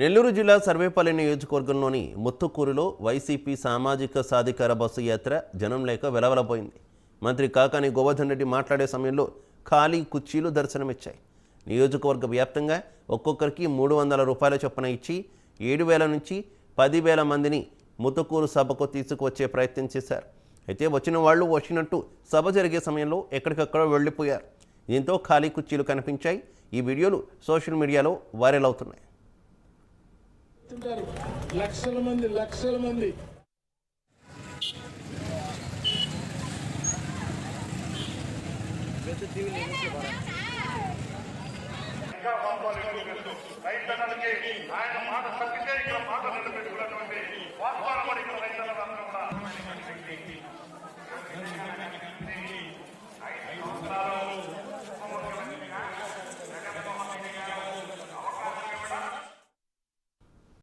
నెల్లూరు జిల్లా సర్వేపల్లి నియోజకవర్గంలోని ముత్తుకూరులో వైసీపీ సామాజిక సాధికార బస్సు యాత్ర జనం లేక వెలవలపోయింది. మంత్రి కాకాని గోవర్ధన్ రెడ్డి మాట్లాడే సమయంలో ఖాళీ కుర్చీలు దర్శనమిచ్చాయి. నియోజకవర్గ వ్యాప్తంగా ఒక్కొక్కరికి మూడు వందల రూపాయల చొప్పున ఇచ్చి ఏడు వేల నుంచి పదివేల మందిని ముతుకూరు సభకు తీసుకువచ్చే ప్రయత్నం చేశారు. అయితే వచ్చిన వాళ్ళు వచ్చినట్టు సభ జరిగే సమయంలో ఎక్కడికక్కడ వెళ్ళిపోయారు. దీంతో ఖాళీ కుర్చీలు కనిపించాయి. ఈ వీడియోలు సోషల్ మీడియాలో వైరల్ అవుతున్నాయి. చేస్తుంటారు. లక్షల మంది లక్షల మంది. రైతన్నలకి ఆయన మాట తగ్గితే ఇక్కడ మాట